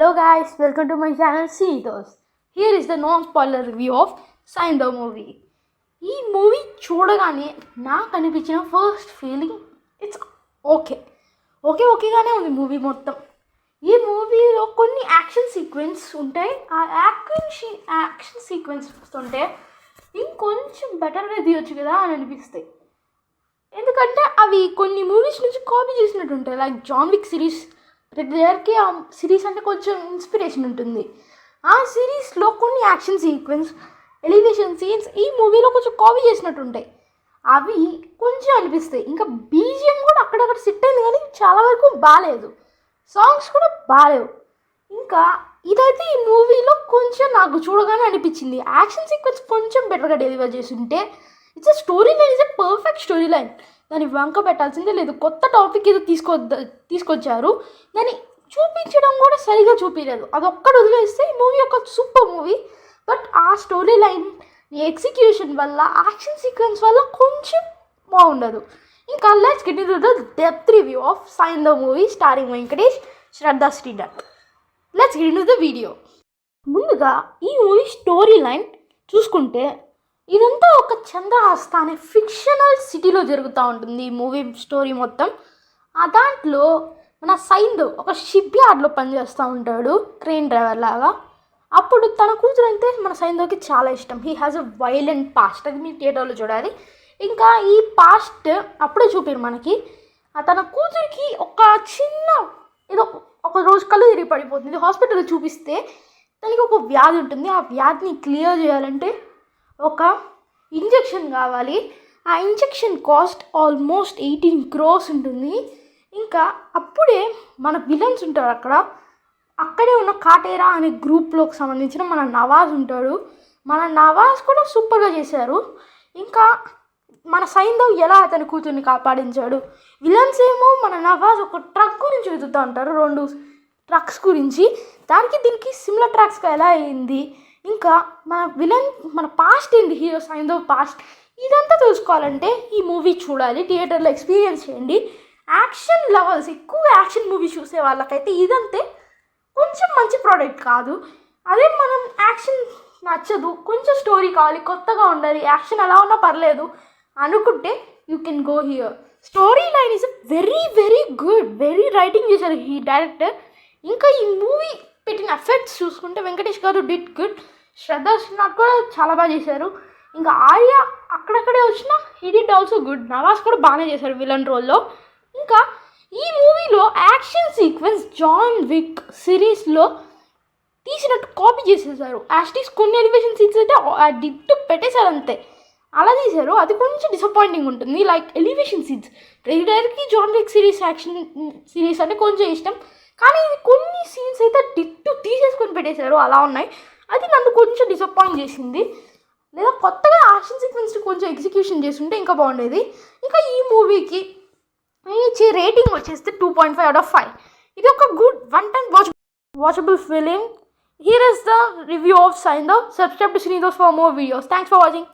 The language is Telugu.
Hello guys, welcome to my channel Sinitos. Here is the non-spoiler review of Sign the Movie. ఈ మూవీ చూడగానే నాకు అనిపించిన first feeling it's okay okay ఓకేగానే ఉంది మూవీ మొత్తం. ఈ మూవీలో కొన్ని యాక్షన్ సీక్వెన్స్ ఉంటాయి. ఆ యాక్షన్ యాక్షన్ సీక్వెన్స్ ఉంటే ఇంకొంచెం బెటర్గా తీయొచ్చు కదా అని అనిపిస్తాయి. ఎందుకంటే అవి కొన్ని మూవీస్ నుంచి కాపీ చేసినట్టు ఉంటాయి. లైక్ జాన్విక్ సిరీస్ ప్రతి దగ్గరికి ఆ సిరీస్ అంటే కొంచెం ఇన్స్పిరేషన్ ఉంటుంది. ఆ సిరీస్లో కొన్ని యాక్షన్ సీక్వెన్స్ ఎలివేషన్ సీన్స్ ఈ మూవీలో కొంచెం కాపీ చేసినట్టు ఉంటాయి అవి కొంచెం అనిపిస్తాయి. ఇంకా బీజిఎం కూడా అక్కడక్కడ సిట్ అయింది కానీ చాలా వరకు బాగాలేదు సాంగ్స్ కూడా బాగాలేవు ఇంకా ఇదైతే ఈ మూవీలో కొంచెం నాకు చూడగానే అనిపించింది. యాక్షన్ సీక్వెన్స్ కొంచెం బెటర్గా డెలివర్ చేసి ఉంటే it's a story line is a perfect story line. దాన్ని వంక పెట్టాల్సిందే లేదు. కొత్త టాపిక్ ఏదో తీసుకో తీసుకొచ్చారు. దాన్ని చూపించడం కూడా సరిగా చూపించలేదు అదొక్కడు వదిలేస్తే ఈ మూవీ ఒక సూపర్ మూవీ బట్ ఆ స్టోరీ లైన్ ఎగ్జిక్యూషన్ వల్ల యాక్షన్ సీక్వెన్స్ వల్ల కొంచెం బాగుండదు. ఇంకా let's get in the depth review of Saindhav movie starring Venkatesh Shraddha Sridhar let's get in the video ముందుగా ఈ మూవీ స్టోరీ లైన్ చూసుకుంటే ఇదంతా ఒక చంద్రహాస్త అనే ఫిక్షనల్ సిటీలో జరుగుతూ ఉంటుంది ఈ మూవీ స్టోరీ మొత్తం. ఆ దాంట్లో మన సైన్ ఒక షిప్ యార్డ్లో పనిచేస్తూ ఉంటాడు ట్రైన్ డ్రైవర్ లాగా. అప్పుడు తన కూతురు అయితే మన సైందోకి చాలా ఇష్టం. He has a violent past అది మీ థియేటర్లో చూడాలి. ఇంకా ఈ పాస్ట్ అప్పుడే చూపారు మనకి. ఆ తన కూతురికి ఒక చిన్న ఏదో ఒక రోజు కళ్ళు తిరిగి పడిపోతుంది. హాస్పిటల్లో చూపిస్తే తనకి ఒక వ్యాధి ఉంటుంది. ఆ వ్యాధిని క్లియర్ చేయాలంటే ఒక ఇంజెక్షన్ కావాలి. ఆ injection cost almost eighteen crores ఉంటుంది. ఇంకా అప్పుడే మన విలన్స్ ఉంటారు అక్కడ. అక్కడే ఉన్న కాటేరా అనే గ్రూప్లోకి సంబంధించిన మన నవాజ్ ఉంటాడు. మన నవాజ్ కూడా సూపర్గా చేశారు. ఇంకా మన సైంధవ్ ఎలా అతని కూతుర్ని కాపాడించాడు? విలన్స్ ఏమో మన నవాజ్ ఒక ట్రక్ గురించి వెతుకుతూ ఉంటారు. రెండు ట్రక్స్ గురించి. దానికి దీనికి సిమిలర్ ట్రాక్స్గా ఎలా అయింది? ఇంకా మన విలన్ మన పాస్ట్ ఏంటి హీరో సైంధవ్ పాస్ట్ ఇదంతా తెలుసుకోవాలంటే ఈ మూవీ చూడాలి థియేటర్లో ఎక్స్పీరియన్స్ చేయండి. యాక్షన్ లవర్స్ ఎక్కువ యాక్షన్ మూవీ చూసే వాళ్ళకైతే ఇదంతే. కొంచెం మంచి ప్రోడక్ట్ కాదు. అదే మనం యాక్షన్ నచ్చదు కొంచెం స్టోరీ కావాలి కొత్తగా ఉండాలి యాక్షన్ ఎలా ఉన్నా పర్లేదు అనుకుంటే you can go here story line is very very good very writing చేశారు ఈ డైరెక్టర్ ఇంకా ఈ మూవీ పెట్టిన ఎఫెక్ట్స్ చూసుకుంటే వెంకటేష్ గారు డిట్ గుడ్ శ్రద్ధ వచ్చినా కూడా చాలా బాగా చేశారు. ఇంకా ఆర్య అక్కడక్కడే వచ్చిన he did also good. Nawaz కూడా బాగానే చేశారు విలన్ రోల్లో. ఇంకా ఈ మూవీలో యాక్షన్ సీక్వెన్స్ జాన్ విక్ సిరీస్లో తీసినట్టు కాపీ చేసేసారు. యాస్టీస్ కొన్ని ఎలివేషన్ సీన్స్ అయితే డిట్టు పెట్టేశారు అంతే. అలా తీశారు. అది కొంచెం డిసప్పాయింటింగ్ ఉంటుంది. Like elevation scenes రెగ్యులర్కి John Wick series action series అంటే కొంచెం ఇష్టం. కానీ ఇది కొన్ని సీన్స్ అయితే డిట్టు తీసేసుకొని పెట్టేశారు. అలా ఉన్నాయి. అది నన్ను కొంచెం డిసప్పాయింట్ చేసింది. లేదా కొత్తగా యాక్షన్ సీక్వెన్స్ కొంచెం ఎగ్జిక్యూషన్ చేస్తుంటే ఇంకా బాగుండేది. ఇంకా ఈ మూవీకి ఇచ్చే రేటింగ్ వచ్చేస్తే two point five out of five ఇది ఒక good one time watch watchable film here is the review of Saindhav subscribe to Sridos for more videos thanks for watching